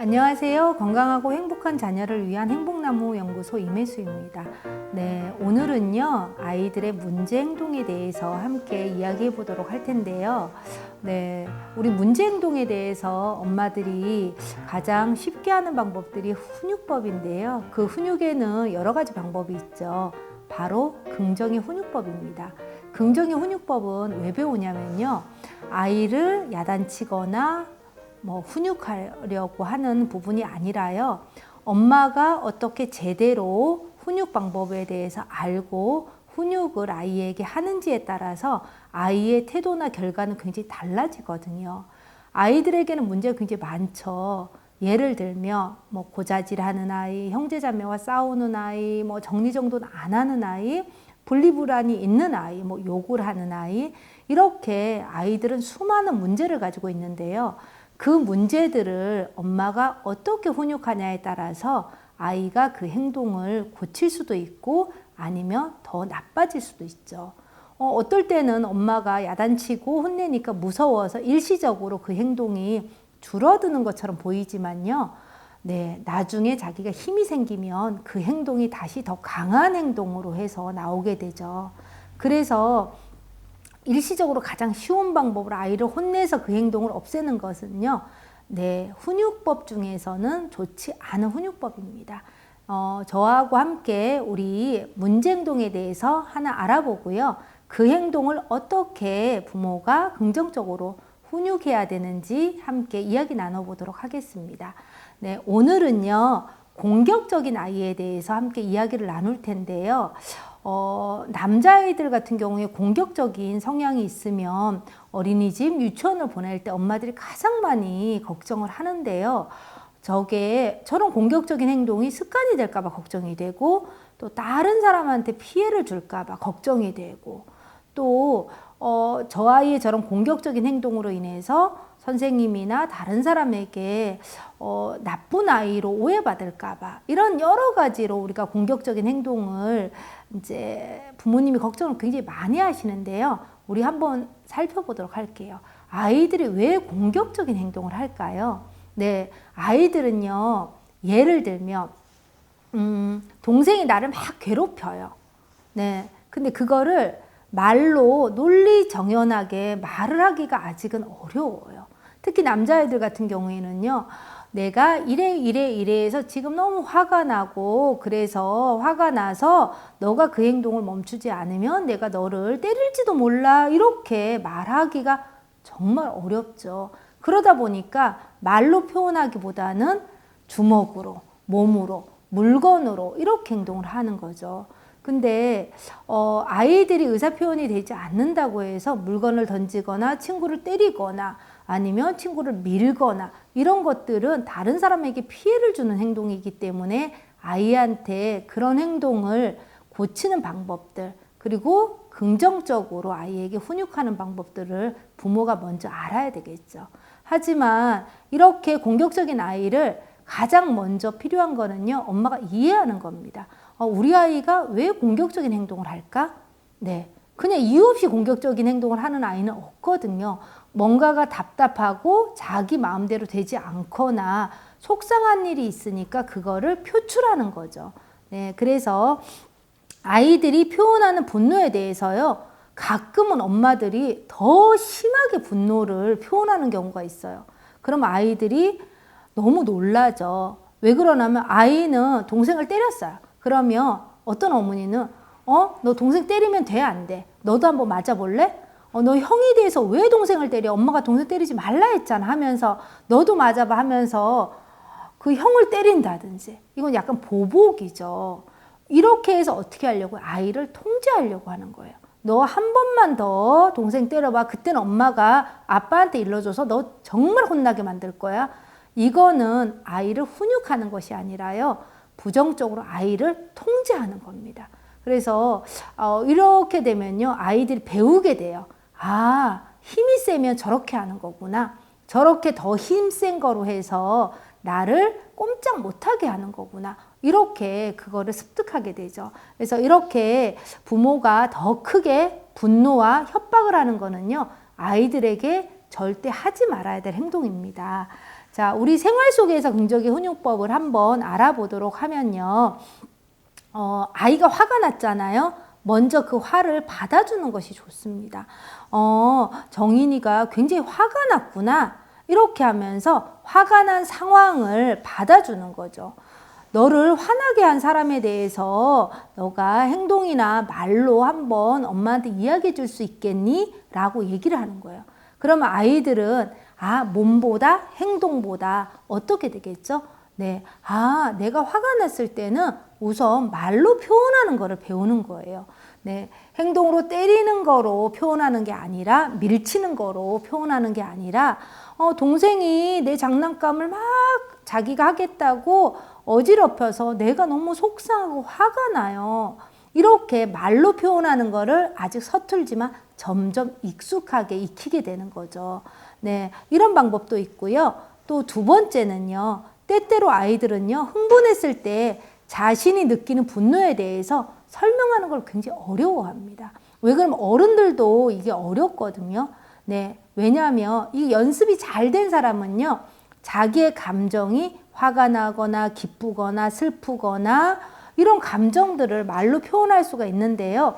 안녕하세요. 건강하고 행복한 자녀를 위한 행복나무 연구소 임혜수입니다. 네, 오늘은요, 아이들의 문제 행동에 대해서 함께 이야기해 보도록 할 텐데요. 네, 우리 문제 행동에 대해서 엄마들이 가장 쉽게 하는 방법들이 훈육법인데요. 그 훈육에는 여러 가지 방법이 있죠. 바로 긍정의 훈육법입니다. 긍정의 훈육법은 왜 배우냐면요. 아이를 야단치거나 뭐 훈육하려고 하는 부분이 아니라요. 엄마가 어떻게 제대로 훈육 방법에 대해서 알고 훈육을 아이에게 하는지에 따라서 아이의 태도나 결과는 굉장히 달라지거든요. 아이들에게는 문제가 굉장히 많죠. 예를 들면 뭐 고자질 하는 아이, 형제자매와 싸우는 아이, 뭐 정리정돈 안 하는 아이, 분리불안이 있는 아이, 뭐 욕을 하는 아이 이렇게 아이들은 수많은 문제를 가지고 있는데요. 그 문제들을 엄마가 어떻게 훈육하냐에 따라서 아이가 그 행동을 고칠 수도 있고 아니면 더 나빠질 수도 있죠. 어, 어떨 때는 엄마가 야단치고 혼내니까 무서워서 일시적으로 그 행동이 줄어드는 것처럼 보이지만요. 네, 나중에 자기가 힘이 생기면 그 행동이 다시 더 강한 행동으로 해서 나오게 되죠. 그래서 일시적으로 가장 쉬운 방법으로 아이를 혼내서 그 행동을 없애는 것은요. 네, 훈육법 중에서는 좋지 않은 훈육법입니다. 어, 저하고 함께 우리 문제 행동에 대해서 하나 알아보고요. 그 행동을 어떻게 부모가 긍정적으로 훈육해야 되는지 함께 이야기 나눠보도록 하겠습니다. 네, 오늘은요. 공격적인 아이에 대해서 함께 이야기를 나눌 텐데요. 어, 남자아이들 같은 경우에 공격적인 성향이 있으면 어린이집, 유치원을 보낼 때 엄마들이 가장 많이 걱정을 하는데요. 저게 저런 공격적인 행동이 습관이 될까봐 걱정이 되고 또 다른 사람한테 피해를 줄까봐 걱정이 되고 또 어, 저 아이의 저런 공격적인 행동으로 인해서 선생님이나 다른 사람에게 어, 나쁜 아이로 오해받을까봐 이런 여러 가지로 우리가 공격적인 행동을 이제 부모님이 걱정을 굉장히 많이 하시는데요. 우리 한번 살펴보도록 할게요. 아이들이 왜 공격적인 행동을 할까요? 네, 아이들은요, 예를 들면, 음, 동생이 나를 막 괴롭혀요. 네, 근데 그거를 말로 논리정연하게 말을 하기가 아직은 어려워요. 특히 남자애들 같은 경우에는요, 내가 이래 이래 이래해서 지금 너무 화가 나고 그래서 화가 나서 너가 그 행동을 멈추지 않으면 내가 너를 때릴지도 몰라 이렇게 말하기가 정말 어렵죠. 그러다 보니까 말로 표현하기보다는 주먹으로, 몸으로, 물건으로 이렇게 행동을 하는 거죠. 근데 어, 아이들이 의사 표현이 되지 않는다고 해서 물건을 던지거나 친구를 때리거나 아니면 친구를 밀거나 이런 것들은 다른 사람에게 피해를 주는 행동이기 때문에 아이한테 그런 행동을 고치는 방법들 그리고 긍정적으로 아이에게 훈육하는 방법들을 부모가 먼저 알아야 되겠죠. 하지만 이렇게 공격적인 아이를 가장 먼저 필요한 거는요, 엄마가 이해하는 겁니다. 어, 우리 아이가 왜 공격적인 행동을 할까? 네. 그냥 이유 없이 공격적인 행동을 하는 아이는 없거든요. 뭔가가 답답하고 자기 마음대로 되지 않거나 속상한 일이 있으니까 그거를 표출하는 거죠. 네, 그래서 아이들이 표현하는 분노에 대해서요, 가끔은 엄마들이 더 심하게 분노를 표현하는 경우가 있어요. 그럼 아이들이 너무 놀라죠. 왜 그러냐면 아이는 동생을 때렸어요. 그러면 어떤 어머니는 어? 너 동생 때리면 돼? 안 돼? 너도 한번 맞아볼래? 어, 너 형이 돼서 왜 동생을 때려? 엄마가 동생 때리지 말라 했잖아 하면서 너도 맞아봐 하면서 그 형을 때린다든지 이건 약간 보복이죠. 이렇게 해서 어떻게 하려고 아이를 통제하려고 하는 거예요. 너 한 번만 더 동생 때려봐. 그때는 엄마가 아빠한테 일러줘서 너 정말 혼나게 만들 거야. 이거는 아이를 훈육하는 것이 아니라요. 부정적으로 아이를 통제하는 겁니다. 그래서 어, 이렇게 되면요. 아이들이 배우게 돼요. 아, 힘이 세면 저렇게 하는 거구나. 저렇게 더 힘 센 거로 해서 나를 꼼짝 못하게 하는 거구나. 이렇게 그거를 습득하게 되죠. 그래서 이렇게 부모가 더 크게 분노와 협박을 하는 거는요, 아이들에게 절대 하지 말아야 될 행동입니다. 자, 우리 생활 속에서 긍정의 훈용법을 한번 알아보도록 하면요. 어, 아이가 화가 났잖아요. 먼저 그 화를 받아주는 것이 좋습니다. 어, 정인이가 굉장히 화가 났구나. 이렇게 하면서 화가 난 상황을 받아주는 거죠. 너를 화나게 한 사람에 대해서 너가 행동이나 말로 한번 엄마한테 이야기해 줄 수 있겠니? 라고 얘기를 하는 거예요. 그러면 아이들은 아, 몸보다 행동보다 어떻게 되겠죠? 네. 아, 내가 화가 났을 때는 우선 말로 표현하는 거를 배우는 거예요. 네. 행동으로 때리는 거로 표현하는 게 아니라 밀치는 거로 표현하는 게 아니라 어, 동생이 내 장난감을 막 자기가 하겠다고 어지럽혀서 내가 너무 속상하고 화가 나요. 이렇게 말로 표현하는 거를 아직 서툴지만 점점 익숙하게 익히게 되는 거죠. 네, 이런 방법도 있고요. 또 두 번째는요. 때때로 아이들은요. 흥분했을 때 자신이 느끼는 분노에 대해서 설명하는 걸 굉장히 어려워합니다. 왜 그러면 어른들도 이게 어렵거든요. 네, 왜냐하면 이 연습이 잘 된 사람은요. 자기의 감정이 화가 나거나 기쁘거나 슬프거나 이런 감정들을 말로 표현할 수가 있는데요.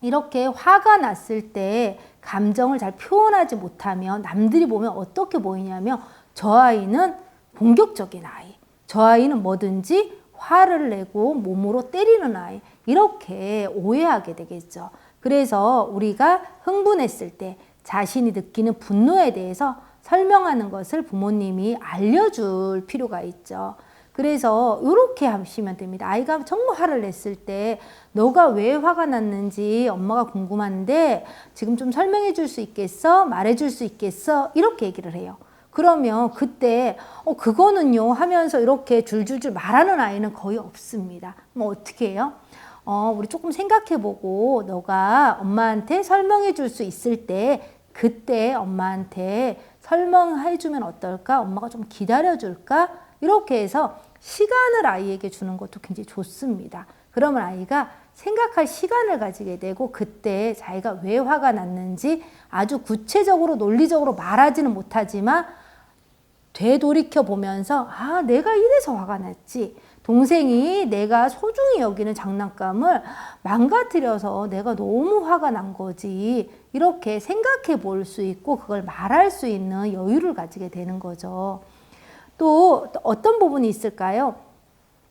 이렇게 화가 났을 때 감정을 잘 표현하지 못하면 남들이 보면 어떻게 보이냐면 저 아이는 공격적인 아이. 저 아이는 뭐든지 화를 내고 몸으로 때리는 아이. 이렇게 오해하게 되겠죠. 그래서 우리가 흥분했을 때 자신이 느끼는 분노에 대해서 설명하는 것을 부모님이 알려줄 필요가 있죠. 그래서 이렇게 하시면 됩니다. 아이가 정말 화를 냈을 때 너가 왜 화가 났는지 엄마가 궁금한데 지금 좀 설명해 줄 수 있겠어? 말해 줄 수 있겠어? 이렇게 얘기를 해요. 그러면 그때 어 그거는요 하면서 이렇게 줄줄줄 말하는 아이는 거의 없습니다. 뭐 어떻게 해요? 어 우리 조금 생각해 보고 너가 엄마한테 설명해 줄 수 있을 때 그때 엄마한테 설명해 주면 어떨까? 엄마가 좀 기다려 줄까? 이렇게 해서 시간을 아이에게 주는 것도 굉장히 좋습니다. 그러면 아이가 생각할 시간을 가지게 되고 그때 자기가 왜 화가 났는지 아주 구체적으로 논리적으로 말하지는 못하지만 되돌이켜 보면서 아, 내가 이래서 화가 났지. 동생이 내가 소중히 여기는 장난감을 망가뜨려서 내가 너무 화가 난 거지. 이렇게 생각해 볼 수 있고 그걸 말할 수 있는 여유를 가지게 되는 거죠. 또 어떤 부분이 있을까요?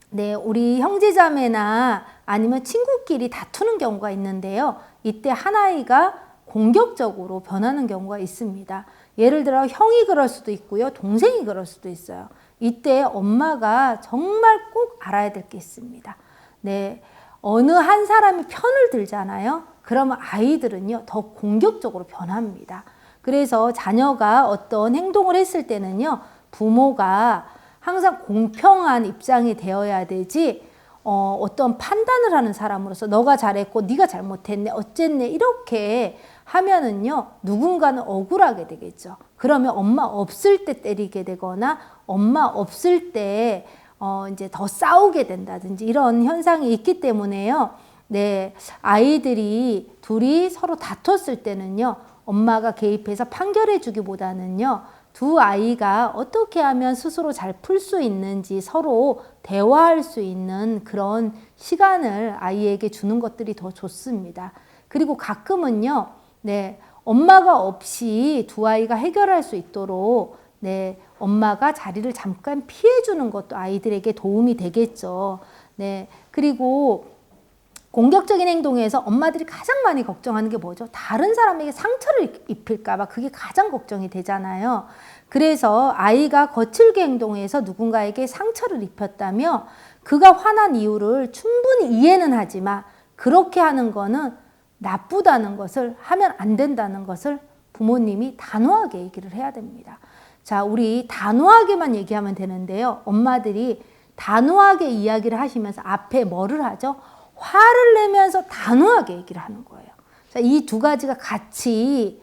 네, 우리 형제자매나 아니면 친구끼리 다투는 경우가 있는데요. 이때 한 아이가 공격적으로 변하는 경우가 있습니다. 예를 들어 형이 그럴 수도 있고요. 동생이 그럴 수도 있어요. 이때 엄마가 정말 꼭 알아야 될 게 있습니다. 네. 어느 한 사람이 편을 들잖아요. 그러면 아이들은요, 더 공격적으로 변합니다. 그래서 자녀가 어떤 행동을 했을 때는요, 부모가 항상 공평한 입장이 되어야 되지, 어, 어떤 판단을 하는 사람으로서 너가 잘했고 네가 잘못했네, 어쨌네, 이렇게 하면은요, 누군가는 억울하게 되겠죠. 그러면 엄마 없을 때 때리게 되거나 엄마 없을 때 어, 이제 더 싸우게 된다든지 이런 현상이 있기 때문에요. 네, 아이들이 둘이 서로 다퉜을 때는요, 엄마가 개입해서 판결해 주기보다는요, 두 아이가 어떻게 하면 스스로 잘 풀 수 있는지 서로 대화할 수 있는 그런 시간을 아이에게 주는 것들이 더 좋습니다. 그리고 가끔은요, 네, 엄마가 없이 두 아이가 해결할 수 있도록 네, 엄마가 자리를 잠깐 피해 주는 것도 아이들에게 도움이 되겠죠. 네. 그리고 공격적인 행동에서 엄마들이 가장 많이 걱정하는 게 뭐죠? 다른 사람에게 상처를 입힐까봐 그게 가장 걱정이 되잖아요. 그래서 아이가 거칠게 행동해서 누군가에게 상처를 입혔다며 그가 화난 이유를 충분히 이해는 하지만 그렇게 하는 거는 나쁘다는 것을 하면 안 된다는 것을 부모님이 단호하게 얘기를 해야 됩니다. 자, 우리 단호하게만 얘기하면 되는데요. 엄마들이 단호하게 이야기를 하시면서 앞에 뭐를 하죠? 화를 내면서 단호하게 얘기를 하는 거예요. 자, 이두 가지가 같이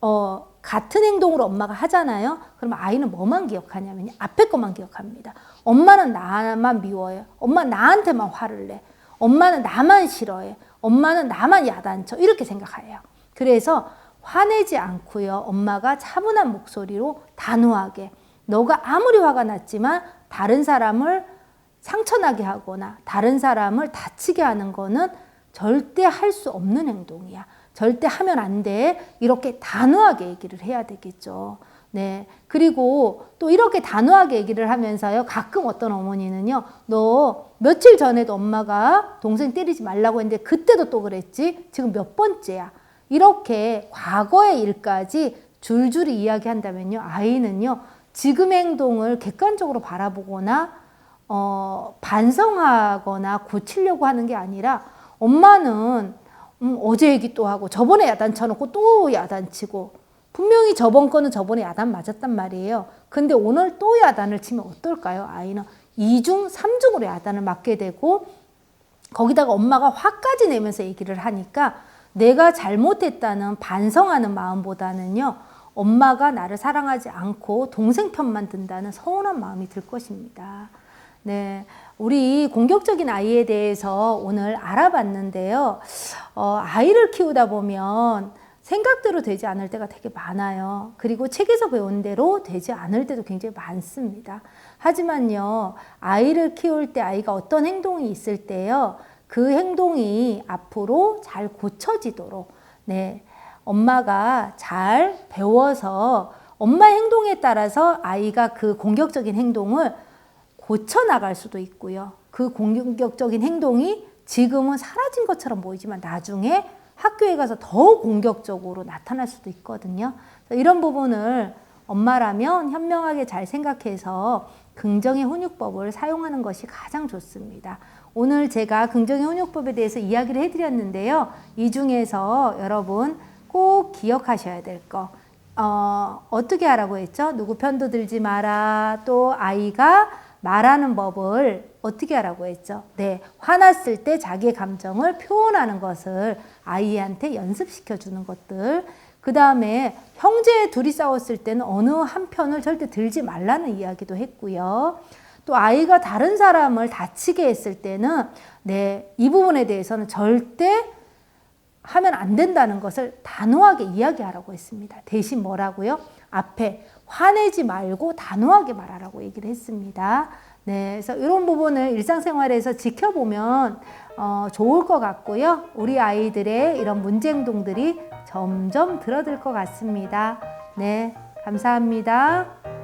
어, 같은 행동으로 엄마가 하잖아요. 그러면 아이는 뭐만 기억하냐면 앞에 것만 기억합니다. 엄마는 나만 미워해. 엄마 나한테만 화를 내. 엄마는 나만 싫어해. 엄마는 나만 야단쳐. 이렇게 생각해요. 그래서 화내지 않고요. 엄마가 차분한 목소리로 단호하게 너가 아무리 화가 났지만 다른 사람을 상처나게 하거나 다른 사람을 다치게 하는 거는 절대 할 수 없는 행동이야. 절대 하면 안 돼. 이렇게 단호하게 얘기를 해야 되겠죠. 네. 그리고 또 이렇게 단호하게 얘기를 하면서요. 가끔 어떤 어머니는요. 너 며칠 전에도 엄마가 동생 때리지 말라고 했는데 그때도 또 그랬지. 지금 몇 번째야. 이렇게 과거의 일까지 줄줄이 이야기한다면요. 아이는요. 지금 행동을 객관적으로 바라보거나 어, 반성하거나 고치려고 하는 게 아니라 엄마는 음, 어제 얘기 또 하고 저번에 야단 쳐놓고 또 야단 치고 분명히 저번 거는 저번에 야단 맞았단 말이에요. 근데 오늘 또 야단을 치면 어떨까요? 아이는 이중삼중으로 야단을 맞게 되고 거기다가 엄마가 화까지 내면서 얘기를 하니까 내가 잘못했다는 반성하는 마음보다는요, 엄마가 나를 사랑하지 않고 동생 편만 든다는 서운한 마음이 들 것입니다. 네. 우리 공격적인 아이에 대해서 오늘 알아봤는데요. 어, 아이를 키우다 보면 생각대로 되지 않을 때가 되게 많아요. 그리고 책에서 배운 대로 되지 않을 때도 굉장히 많습니다. 하지만요, 아이를 키울 때 아이가 어떤 행동이 있을 때요, 그 행동이 앞으로 잘 고쳐지도록, 네, 엄마가 잘 배워서 엄마의 행동에 따라서 아이가 그 공격적인 행동을 고쳐 나갈 수도 있고요. 그 공격적인 행동이 지금은 사라진 것처럼 보이지만 나중에 학교에 가서 더 공격적으로 나타날 수도 있거든요. 이런 부분을 엄마라면 현명하게 잘 생각해서 긍정의 훈육법을 사용하는 것이 가장 좋습니다. 오늘 제가 긍정의 훈육법에 대해서 이야기를 해드렸는데요. 이 중에서 여러분 꼭 기억하셔야 될 거. 어, 어떻게 하라고 했죠? 누구 편도 들지 마라. 또 아이가 말하는 법을 어떻게 하라고 했죠? 네. 화났을 때 자기의 감정을 표현하는 것을 아이한테 연습시켜 주는 것들. 그 다음에 형제 둘이 싸웠을 때는 어느 한 편을 절대 들지 말라는 이야기도 했고요. 또 아이가 다른 사람을 다치게 했을 때는 네, 이 부분에 대해서는 절대 하면 안 된다는 것을 단호하게 이야기하라고 했습니다. 대신 뭐라고요? 앞에 화내지 말고 단호하게 말하라고 얘기를 했습니다. 네, 그래서 이런 부분을 일상생활에서 지켜보면 어, 좋을 것 같고요. 우리 아이들의 이런 문제 행동들이 점점 줄어들 것 같습니다. 네, 감사합니다.